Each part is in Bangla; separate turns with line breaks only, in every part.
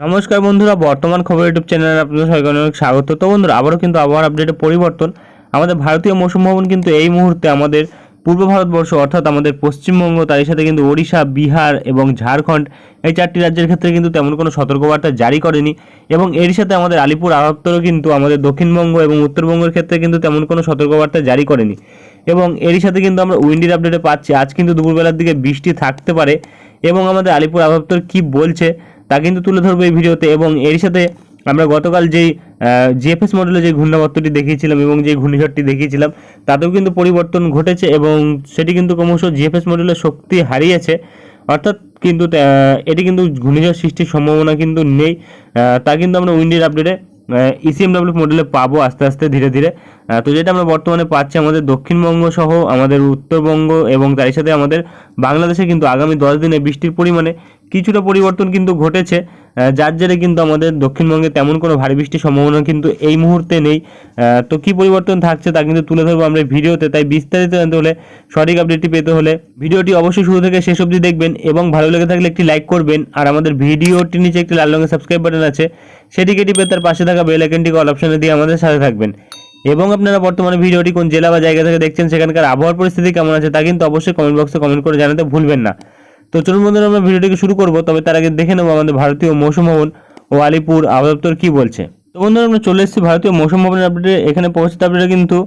নমস্কার বন্ধুরা, বর্তমান খবর ইউটিউব চ্যানেলে আপনাদের সবাইকে অনেক স্বাগত। তো বন্ধুরা, আবারও কিন্তু আবহাওয়ার আপডেটে পরিবর্তন। আমাদের ভারতীয় মৌসুম ভবন কিন্তু এই মুহূর্তে আমাদের পূর্ব ভারতবর্ষ, অর্থাৎ আমাদের পশ্চিমবঙ্গ, তার সাথে কিন্তু ওড়িশা, বিহার এবং ঝাড়খণ্ড, এই চারটি রাজ্যের ক্ষেত্রে কিন্তু তেমন কোনো সতর্কবার্তা জারি করেনি এবং এর সাথে আমাদের আলিপুর আবহাওয়া কিন্তু আমাদের দক্ষিণবঙ্গ এবং উত্তরবঙ্গের ক্ষেত্রে কিন্তু তেমন কোনো সতর্কবার্তা জারি করেনি এবং এরই সাথে কিন্তু আমরা উইন্ডির আপডেটে পাচ্ছি। আজ কিন্তু দুপুরবেলার দিকে বৃষ্টি থাকতে পারে এবং আমাদের আলিপুর আবহাওয়া কি বলছে তা কিন্তু তুলে ধরবো এই ভিডিওতে এবং এর সাথে আমরা গতকাল যেই জিএফএস মডেলে যে ঘূর্ণাবর্তটি দেখিয়েছিলাম এবং যে ঘূর্ণিঝড়টি দেখিয়েছিলাম, তাতেও কিন্তু পরিবর্তন ঘটেছে এবং সেটি কিন্তু ক্রমশ জিএফএস মডেলের শক্তি হারিয়েছে। অর্থাৎ কিন্তু এটি কিন্তু ঘূর্ণিঝড় সৃষ্টির সম্ভাবনা কিন্তু নেই। তা কিন্তু আমরা উইন্ডির আপডেটে ইসিএমডব্লিউ মডেলে পাবো আস্তে আস্তে, ধীরে ধীরে। তো যেটা আমরা বর্তমানে পাচ্ছি আমাদের দক্ষিণবঙ্গ সহ, আমাদের উত্তরবঙ্গ এবং তার সাথে আমাদের বাংলাদেশে কিন্তু আগামী দশ দিনে বৃষ্টির পরিমাণে কিছুটা পরিবর্তন কিন্তু ঘটেছে। যার জেরে কিন্তু আমাদের দক্ষিণবঙ্গে তেমন কোনো ভারী বৃষ্টির সম্ভাবনা কিন্তু এই মুহূর্তে নেই। তো কি পরিবর্তন থাকছে তা কিন্তু তুলে ধরবো আমরা ভিডিওতে। তাই বিস্তারিত জানতে হলে সঠিক আপডেটটি পেতে হলে ভিডিওটি অবশ্যই শুরু থেকে শেষ অবধি দেখবেন এবং ভালো লেগে থাকলে একটি লাইক করবেন। আর আমাদের ভিডিওটির নিচে একটি লাল রঙের সাবস্ক্রাইব বাটন আছে সেটিকে টিপে তার পাশে থাকা বেল আইকনটিকে অল অপশনে দিয়ে আমাদের সাথে থাকবেন। এবং আপনারা বর্তমানে ভিডিওটি কোন জেলা বা জায়গা থেকে দেখছেন সেখানকার আবহাওয়ার পরিস্থিতি কেমন আছে তা কিন্তু অবশ্যই কমেন্ট বক্সে কমেন্ট করে জানাতে ভুলবেন না। তো চলুন বন্ধুরা, আমরা ভিডিওটিকে শুরু করব। তবে তার আগে দেখে নেব আমাদের ভারতীয় মৌসুম ভবন ও আলিপুর আবহাওয়া দপ্তর কি বলছে। তো বন্ধুরা, আমরা চলে এসেছি ভারতীয় মৌসুম ভবনের আপডেটে এখানে পৌঁছতে আপডেটে কিন্তু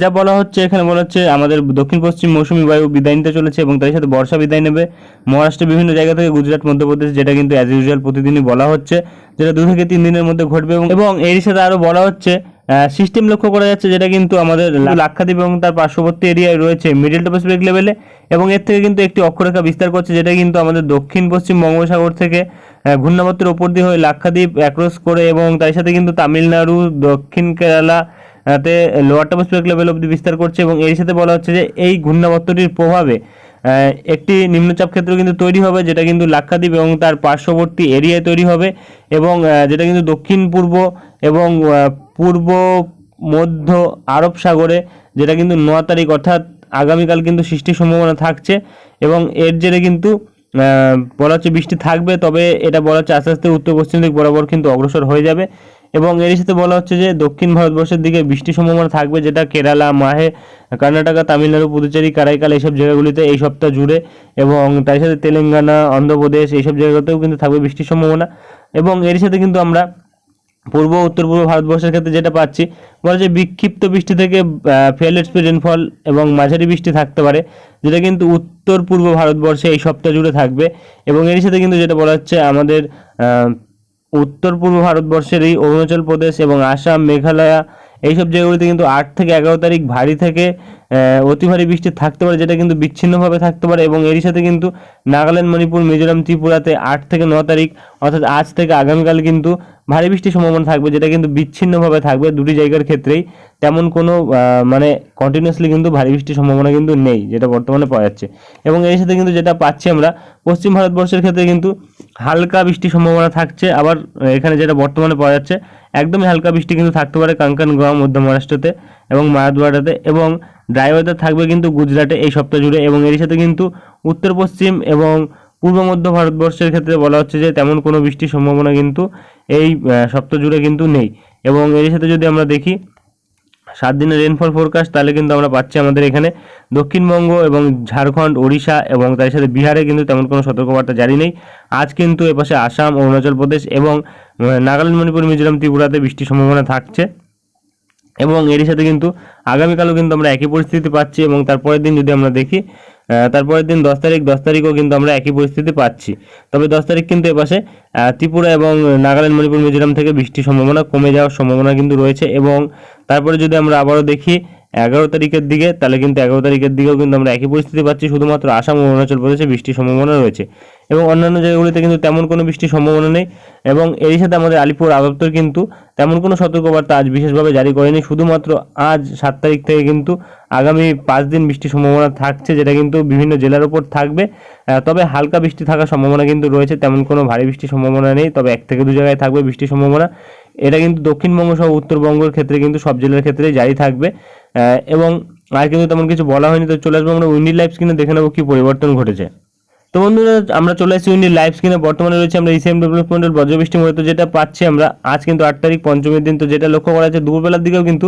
যা বলা হচ্ছে, এখানে বলা হচ্ছে আমাদের দক্ষিণ পশ্চিম মৌসুমী বায়ু বিদায় নিতে চলেছে এবং তার সাথে বর্ষা বিদায় নেবে। মহারাষ্ট্রের বিভিন্ন জায়গা থেকে গুজরাট, মধ্যপ্রদেশ, যেটা কিন্তু অ্যাজ ইউজুয়াল প্রতিদিনই বলা হচ্ছে, যেটা দু থেকে তিন দিনের মধ্যে ঘটবে এবং এর সাথে আরও বলা হচ্ছে সিস্টেম লক্ষ্য করা যাচ্ছে যেটা কিন্তু আমাদের লাক্ষাদ্বীপ এবং তার পার্শ্ববর্তী এরিয়ায় রয়েছে মিডিল টপোস্ফিরিক লেভেলে এবং এর থেকে কিন্তু একটি অক্ষরেখা বিস্তার করছে যেটা কিন্তু আমাদের দক্ষিণ, পশ্চিম বঙ্গোপসাগর থেকে ঘূর্ণাবর্তের ওপর দিয়ে হয়ে লাক্ষাদ্বীপ অ্যাক্রস করে এবং তার সাথে কিন্তু তামিলনাড়ু, দক্ষিণ কেরালা তে লোয়ার টপোস্ফিরিক লেভেল অবধি বিস্তার করছে এবং এর সাথে বলা হচ্ছে যে এই ঘূর্ণাবর্তটির প্রভাবে একটি নিম্নচাপ ক্ষেত্র কিন্তু তৈরি হবে, যেটা কিন্তু লাক্ষাদ্বীপ এবং তার পার্শ্ববর্তী এরিয়ায় তৈরি হবে এবং যেটা কিন্তু দক্ষিণ পূর্ব এবং পূর্ব মধ্য আরব সাগরে, যেটা কিন্তু ন তারিখ, অর্থাৎ আগামীকাল কিন্তু সৃষ্টির সম্ভাবনা থাকছে এবং এর জেরে কিন্তু বলা হচ্ছে বৃষ্টি থাকবে, তবে এটা বলা হচ্ছে আস্তে আস্তে উত্তর পশ্চিম দিক বরাবর কিন্তু অগ্রসর হয়ে যাবে। এবং এর সাথে বলা হচ্ছে যে দক্ষিণ ভারতবর্ষের দিকে বৃষ্টির সম্ভাবনা থাকবে যেটা কেরালা, মাহে, কর্ণাটকা, তামিলনাড়ু, পুদুচেরি, কারাইকাল এইসব জায়গাগুলিতে এই সপ্তাহ জুড়ে এবং তার সাথে তেলেঙ্গানা, অন্ধ্রপ্রদেশ এইসব জায়গাতেও কিন্তু থাকবে বৃষ্টির সম্ভাবনা। এবং এর সাথে কিন্তু আমরা পূর্ব, উত্তর, পূর্ব ভারতবর্ষের ক্ষেত্রে যেটা পাচ্ছি, বলা যায় বিক্ষিপ্ত বৃষ্টি থেকে ফেয়ারলেট স্পিড রেনফল এবং মাঝারি বৃষ্টি থাকতে পারে, যেটা কিন্তু উত্তর পূর্ব ভারতবর্ষে এই সপ্তাহ জুড়ে থাকবে। এবং এর সাথে কিন্তু যেটা বলা হচ্ছে আমাদের উত্তর পূর্ব ভারতবর্ষের এই অরুণাচল প্রদেশ এবং আসাম, মেঘালয়া, এইসব জায়গাগুলিতে কিন্তু আট থেকে এগারো তারিখ ভারী থেকে অতি ভারী বৃষ্টি থাকতে পারে, যেটা কিন্তু বিচ্ছিন্নভাবে থাকতে পারে এবং এরই সাথে কিন্তু নাগাল্যান্ড, মণিপুর, মিজোরাম, ত্রিপুরাতে আট থেকে ন তারিখ, অর্থাৎ আজ থেকে আগামীকাল কিন্তু ভারী বৃষ্টির সম্ভাবনা থাকবে, যেটা কিন্তু বিচ্ছিন্নভাবে থাকবে দুটি জায়গার ক্ষেত্রেই। তেমন কোনো মানে কন্টিনিউয়াসলি কিন্তু ভারী বৃষ্টির সম্ভাবনা কিন্তু নেই, যেটা বর্তমানে পাওয়া যাচ্ছে। এবং এর সাথে কিন্তু যেটা পাচ্ছি আমরা, পশ্চিম ভারতবর্ষের ক্ষেত্রে কিন্তু হালকা বৃষ্টির সম্ভাবনা থাকছে, আবার এখানে যেটা বর্তমানে পাওয়া যাচ্ছে, একদমই হালকা বৃষ্টি কিন্তু থাকতে পারে কাঙ্কান গোয়া মধ্য মহারাষ্ট্রতে এবং মারাদওয়াড়াতে এবং ড্রাই ওয়েদার থাকবে কিন্তু গুজরাটে এই সপ্তাহ জুড়ে এবং এর সাথে কিন্তু উত্তর পশ্চিম এবং পূর্ব মধ্য ভারতবর্ষের ক্ষেত্রে বলা হচ্ছে যে তেমন কোনো বৃষ্টির সম্ভাবনা কিন্তু এই সপ্তাহ জুড়ে কিন্তু নেই। এবং এর সাথে যদি আমরা দেখি, সাত দিনের রেনফল ফোরকাস্ট তাহলে কিন্তু আমরা পাচ্ছি আমাদের এখানে দক্ষিণবঙ্গ এবং ঝাড়খণ্ড, ওড়িশা এবং তার সাথে বিহারে কিন্তু তেমন কোনো সতর্কবার্তা জারি নেই। আজ কিন্তু এপাশে আসাম, অরুণাচল প্রদেশ এবং নাগাল্যান্ড, মণিপুর, মিজোরাম, ত্রিপুরাতে বৃষ্টির সম্ভাবনা থাকছে। এবং এর সাথে কিন্তু আগামীকালও কিন্তু আমরা একই পরিস্থিতি পাচ্ছি এবং তারপরের দিন যদি আমরা দেখি তারপরের দিন দশ তারিখ, দশ তারিখও কিন্তু আমরা একই পরিস্থিতি পাচ্ছি। তবে দশ তারিখ কিন্তু এপাশে ত্রিপুরা এবং নাগাল্যান্ড, মণিপুর, মিজোরাম থেকে বৃষ্টির সম্ভাবনা কমে যাওয়ার সম্ভাবনা কিন্তু রয়েছে এবং তারপরে যদি আমরা আবারও দেখি এগারো তারিখের দিকে, তাহলে কিন্তু এগারো তারিখের দিকেও কিন্তু আমরা একই পরিস্থিতি পাচ্ছি। শুধুমাত্র আসাম ও অরুণাচল প্রদেশে বৃষ্টির সম্ভাবনা রয়েছে এবং অন্যান্য জায়গাগুলিতে কিন্তু তেমন কোনো বৃষ্টির সম্ভাবনা নেই এবং এর সাথে আমাদের আলিপুর আদপ্তর কিন্তু তেমন কোনো সতর্কবার্তা আজ বিশেষভাবে জারি করেনি। শুধুমাত্র আজ সাত তারিখ থেকে কিন্তু আগামী পাঁচ দিন বৃষ্টির সম্ভাবনা থাকছে, যেটা কিন্তু বিভিন্ন জেলার উপর থাকবে। তবে হালকা বৃষ্টি থাকার সম্ভাবনা কিন্তু রয়েছে, তেমন কোনো ভারী বৃষ্টির সম্ভাবনা নেই। তবে এক থেকে দু জায়গায় থাকবে বৃষ্টির সম্ভাবনা। এটা কিন্তু দক্ষিণবঙ্গ সহ উত্তরবঙ্গের ক্ষেত্রে কিন্তু সব জেলার ক্ষেত্রে জারি থাকবে। এবং আর কিন্তু তেমন কিছু বলা হয়নি, তো চলে আসব আমরা উইন্ডি লাইফ স্ক্রিনে দেখে নেব কি পরিবর্তন ঘটেছে। তো বন্ধুরা, আমরা চলে এসেছি উইন্ডির লাইভ স্ক্রিনে বর্তমানে রয়েছে আমরা ইসিএম ডেভেলপমেন্টের বজ্রবৃষ্টি মূলত যেটা পাচ্ছি আমরা আজ কিন্তু আট তারিখ, পঞ্চমীর দিন, তো যেটা লক্ষ্য করা যাচ্ছে দুপুরবেলার দিকেও কিন্তু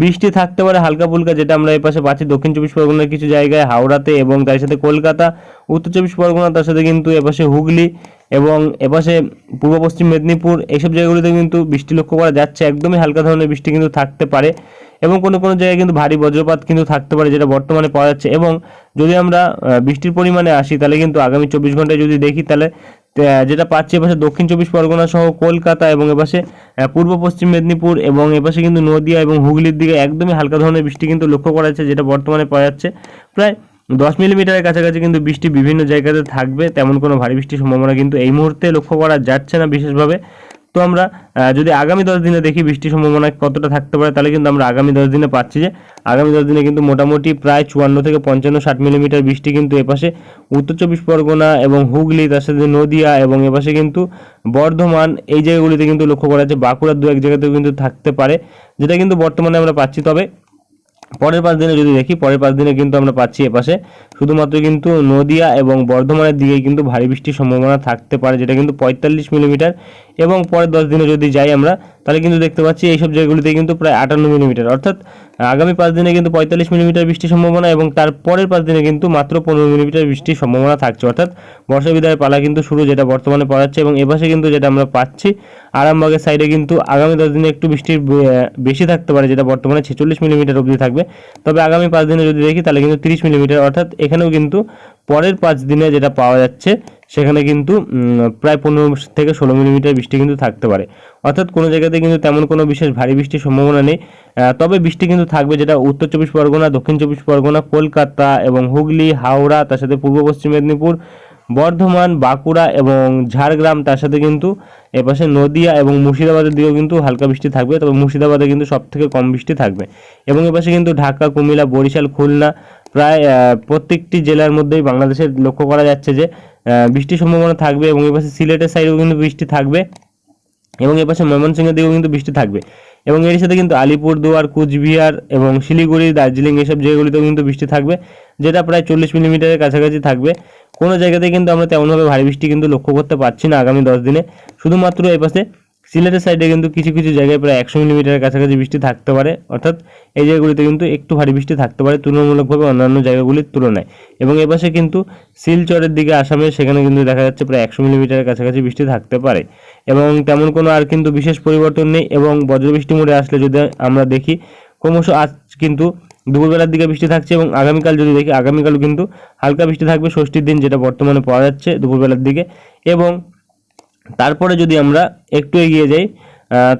বৃষ্টি থাকতে পারে হালকা ফুলকা, যেটা আমরা এই পাশে পাচ্ছি দক্ষিণ চব্বিশ পরগনার কিছু জায়গায়, হাওড়াতে এবং তার সাথে কলকাতা উত্তর চব্বিশ পরগনা, তার সাথে কিন্তু এপাশে হুগলি এবং এপাশে পূর্ব পশ্চিম মেদিনীপুর, এইসব জায়গাগুলিতে কিন্তু বৃষ্টি লক্ষ্য করা যাচ্ছে। একদমই হালকা ধরনের বৃষ্টি কিন্তু থাকতে পারে এবং কোনো কোনো জায়গায় কিন্তু ভারী বজ্রপাত কিন্তু থাকতে পারে যেটা বর্তমানে পাওয়া যাচ্ছে। এবং যদি আমরা বৃষ্টির পরিমাণে আসি, তাহলে কিন্তু আগামী চব্বিশ ঘন্টায় যদি দেখি, তাহলে যেটা পাচ্ছি এপাশে দক্ষিণ চব্বিশ পরগনা সহ কলকাতা এবং এপাশে পূর্ব পশ্চিম মেদিনীপুর এবং এপাশে কিন্তু নদিয়া এবং হুগলির দিকে একদমই হালকা ধরনের বৃষ্টি কিন্তু লক্ষ্য করা যাচ্ছে, যেটা বর্তমানে পাওয়া যাচ্ছে। প্রায় দশ মিলিমিটারের কাছাকাছি কিন্তু বৃষ্টি বিভিন্ন জায়গাতে থাকবে, তেমন কোনো ভারী বৃষ্টির সম্ভাবনা কিন্তু এই মুহূর্তে লক্ষ্য করা যাচ্ছে না বিশেষভাবে। তো আমরা যদি আগামী দশ দিনে দেখি বৃষ্টির সম্ভাবনা কতটা থাকতে পারে, তাহলে কিন্তু আমরা আগামী দশ দিনে পাচ্ছি যে, আগামী দশ দিনে কিন্তু মোটামুটি প্রায় চুয়ান্ন থেকে পঞ্চান্ন ষাট মিলিমিটার বৃষ্টি কিন্তু এপাশে উত্তর চব্বিশ পরগনা এবং হুগলি, তার সাথে নদিয়া এবং এপাশে কিন্তু বর্ধমান, এই জায়গাগুলিতে কিন্তু লক্ষ্য করা যাচ্ছে, বাঁকুড়ার দু এক জায়গাতেও কিন্তু থাকতে পারে, যেটা কিন্তু বর্তমানে আমরা পাচ্ছি। তবে পরের পাঁচ দিনে যদি দেখি, পরের পাঁচ দিনে কিন্তু আমরা পাচ্ছি এপাশে। শুধুমাত্র কিন্তু নদিয়া এবং বর্ধমানের দিকে কিন্তু ভারী বৃষ্টির সম্ভাবনা থাকতে পারে, যেটা কিন্তু পঁয়তাল্লিশ মিলিমিটার এবং পরের দশ দিনে যদি যাই আমরা, তাহলে কিন্তু দেখতে পাচ্ছি এইসব জায়গাগুলিতে কিন্তু প্রায় আটান্ন মিলিমিটার। অর্থাৎ আগামী পাঁচ দিনে কিন্তু পঁয়তাল্লিশ মিলিমিটার বৃষ্টির সম্ভাবনা এবং তার পরের পাঁচ দিনে কিন্তু মাত্র পনেরো মিলিমিটার বৃষ্টির সম্ভাবনা থাকছে। অর্থাৎ বর্ষা বিদায়ের পালা কিন্তু শুরু যেটা বর্তমানে পাওয়া যাচ্ছে এবং এপাশে কিন্তু যেটা আমরা পাচ্ছি, আরামবাগের সাইডে কিন্তু আগামী দশ দিনে একটু বৃষ্টির বেশি থাকতে পারে যেটা বর্তমানে ছেচল্লিশ মিলিমিটার অবধি থাকবে। তবে আগামী পাঁচ দিনে যদি দেখি, তাহলে কিন্তু তিরিশ মিলিমিটার, অর্থাৎ এখানেও কিন্তু পরের পাঁচ দিনে যেটা পাওয়া যাচ্ছে সেখানে কিন্তু প্রায় পনেরো থেকে ষোলো মিলিমিটার বৃষ্টি কিন্তু থাকতে পারে। অর্থাৎ কোনো জায়গাতে কিন্তু তেমন কোনো বিশেষ ভারী বৃষ্টির সম্ভাবনা নেই। তবে বৃষ্টি কিন্তু থাকবে যেটা উত্তর চব্বিশ পরগনা, দক্ষিণ চব্বিশ পরগনা, কলকাতা এবং হুগলি, হাওড়া, তার সাথে পূর্ব পশ্চিম মেদিনীপুর, বর্ধমান, বাঁকুড়া এবং ঝাড়গ্রাম, তার সাথে কিন্তু এপাশে নদিয়া এবং মুর্শিদাবাদের দিকেও কিন্তু হালকা বৃষ্টি থাকবে। তবে মুর্শিদাবাদে কিন্তু সব থেকে কম বৃষ্টি থাকবে। এবং এপাশে কিন্তু ঢাকা, কুমিল্লা, বরিশাল, খুলনা, প্রায় প্রত্যেকটি জেলার মধ্যেই বাংলাদেশের লক্ষ্য করা যাচ্ছে যে বৃষ্টির সম্ভাবনা থাকবে এবং এপাশে সিলেটের সাইডেও কিন্তু বৃষ্টি থাকবে এবং এপাশে ময়মনসিংহের দিকেও কিন্তু বৃষ্টি থাকবে। এবং এর সাথে কিন্তু আলিপুরদুয়ার, কুচবিহার এবং শিলিগুড়ি, দার্জিলিং এসব জায়গাগুলিতেও কিন্তু বৃষ্টি থাকবে, যেটা প্রায় চল্লিশ মিলিমিটারের কাছাকাছি থাকবে। কোনো জায়গাতে কিন্তু আমরা তেমনভাবে ভারী বৃষ্টি কিন্তু লক্ষ্য করতে পারছি না আগামী দশ দিনে। শুধুমাত্র এপাশে সিলেটের সাইডে কিন্তু কিছু কিছু জায়গায় প্রায় একশো মিলিমিটারের কাছাকাছি বৃষ্টি থাকতে পারে, অর্থাৎ এই জায়গাগুলিতে কিন্তু একটু ভারী বৃষ্টি থাকতে পারে, তুলনামূলকভাবে অন্যান্য জায়গাগুলির তুলনায়। এবং এপাশে কিন্তু শিলচরের দিকে আসামে সেখানে কিন্তু দেখা যাচ্ছে প্রায় একশো মিলিমিটারের কাছাকাছি বৃষ্টি থাকতে পারে। এবং তেমন কোনো আর কিন্তু বিশেষ পরিবর্তন নেই এবং বজ্রবৃষ্টি মোড়ে আসলে যদি আমরা দেখি, ক্রমশ আজ কিন্তু দুপুরবেলার দিকে বৃষ্টি থাকছে এবং আগামীকাল যদি দেখি, আগামীকালও কিন্তু হালকা বৃষ্টি থাকবে, ষষ্ঠীর দিন যেটা বর্তমানে পাওয়া যাচ্ছে দুপুরবেলার দিকে। এবং তারপরে যদি আমরা একটু এগিয়ে যাই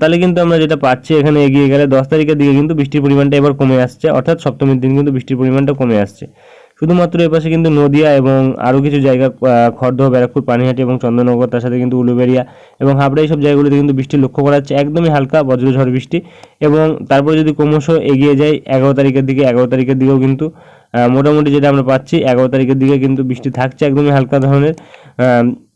তাহলে কিন্তু আমরা যেটা পাচ্ছি এখানে এগিয়ে গেলে দশ তারিখের দিকে কিন্তু বৃষ্টির পরিমাণটা এবার কমে আসছে অর্থাৎ সপ্তমীর দিন কিন্তু বৃষ্টির পরিমাণটা কমে আসছে। শুধুমাত্র এপাশে কিন্তু নদিয়া এবং আরও কিছু জায়গা আহ, খড়দহ ব্যারাকপুর পানিহাটি এবং চন্দননগর তার সাথে কিন্তু উলুবেড়িয়া এবং হাবড়া এইসব জায়গাগুলিতে কিন্তু বৃষ্টি লক্ষ্য করা যাচ্ছে। একদমই হালকা বজ্রঝড় বৃষ্টি এবং তারপরে যদি ক্রমশ এগিয়ে যাই এগারো তারিখের দিকে এগারো তারিখের দিকেও কিন্তু মোটামুটি যেটা আমরা পাচ্ছি এগারো তারিখের দিকে কিন্তু বৃষ্টি থাকছে একদমই হালকা ধরনের।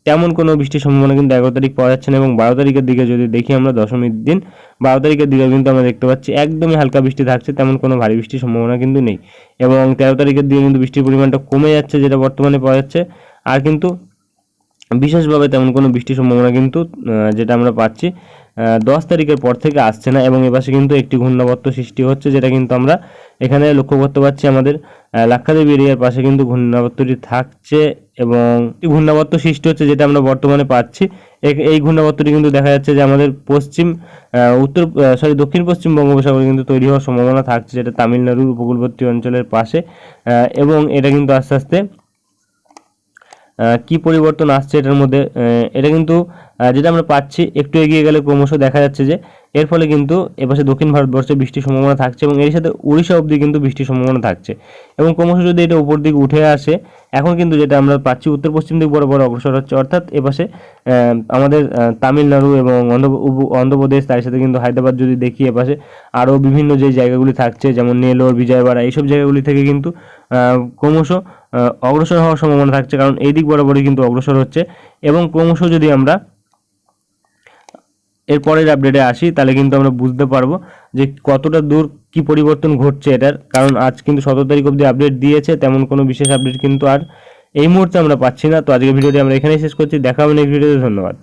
তেমন কোনো বৃষ্টির সম্ভাবনা কিন্তু এগারো তারিখ পাওয়া যাচ্ছে না এবং বারো তারিখের দিকে যদি দেখি আমরা দশমীর দিন, বারো তারিখের দিকে কিন্তু আমরা দেখতে পাচ্ছি একদমই হালকা বৃষ্টি থাকছে, তেমন কোনো ভারী বৃষ্টির সম্ভাবনা কিন্তু নেই। এবং তেরো তারিখের দিকে কিন্তু বৃষ্টির পরিমাণটা কমে যাচ্ছে যেটা বর্তমানে পাওয়া যাচ্ছে। আর কিন্তু বিশেষভাবে তেমন কোনো বৃষ্টির সম্ভাবনা কিন্তু যেটা আমরা পাচ্ছি দশ তারিখের পর থেকে আসছে না এবং এপাশে কিন্তু একটি ঘূর্ণাবর্ত সৃষ্টি হচ্ছে যেটা কিন্তু আমরা এখানে লক্ষ্য করতে পারছি আমাদের লাক্ষাদেব এরিয়ার পাশে কিন্তু ঘূর্ণাবর্তটি থাকছে এবং ঘূর্ণাবর্ত সৃষ্টি হচ্ছে যেটা আমরা বর্তমানে পাচ্ছি। এই ঘূর্ণাবর্তটি কিন্তু দেখা যাচ্ছে যে আমাদের পশ্চিম উত্তর সরি দক্ষিণ পশ্চিম বঙ্গোপসাগরে কিন্তু তৈরি হওয়ার সম্ভাবনা থাকছে, যেটা তামিলনাড়ুর উপকূলবর্তী অঞ্চলের পাশে এবং এটা কিন্তু আস্তে আস্তে কি পরিবর্তন আসছে এটার মধ্যে? এটা কিন্তু যেটা আমরা পাচ্ছি, একটু এগিয়ে গেলে ক্রমশ দেখা যাচ্ছে যে, এর ফলে কিন্তু এপাশে দক্ষিণ ভারতবর্ষে বৃষ্টির সম্ভাবনা থাকছে এবং এর সাথে উড়িষ্যা অবধি কিন্তু বৃষ্টির সম্ভাবনা থাকছে। এবং ক্রমশ যদি এটা উপর দিকে উঠে আসে, এখন কিন্তু যেটা আমরা পাচ্ছি, উত্তর পশ্চিম দিক বড় অগ্রসর হচ্ছে, অর্থাৎ এপাশে আমাদের তামিলনাড়ু এবং অন্ধ্র অন্ধ্রপ্রদেশ, তার সাথে কিন্তু হায়দ্রাবাদ যদি দেখি এপাশে, আরও বিভিন্ন যে জায়গাগুলি থাকছে, যেমন নেলোর বিজয়বাড়া এইসব জায়গাগুলি থেকে কিন্তু ক্রমশ অগ্রসর হওয়ার সম্ভাবনা থাকছে, কারণ এই দিক বরাবরই কিন্তু অগ্রসর হচ্ছে। এবং ক্রমশ যদি আমরা এর পরের আপডেটে আসি, তাহলে কিন্তু আমরা বুঝতে পারব যে কতটা দূর কি পরিবর্তন ঘটছে এটার। কারণ আজ কিন্তু সতেরো তারিখ অবধি আপডেট দিয়েছে, তেমন কোনো বিশেষ আপডেট কিন্তু আর এই মুহূর্তে আমরা পাচ্ছি না। তো আজকে ভিডিওটি আমরা এখানেই শেষ করছি। দেখা হবে নেক্সট ভিডিওতে ধন্যবাদ।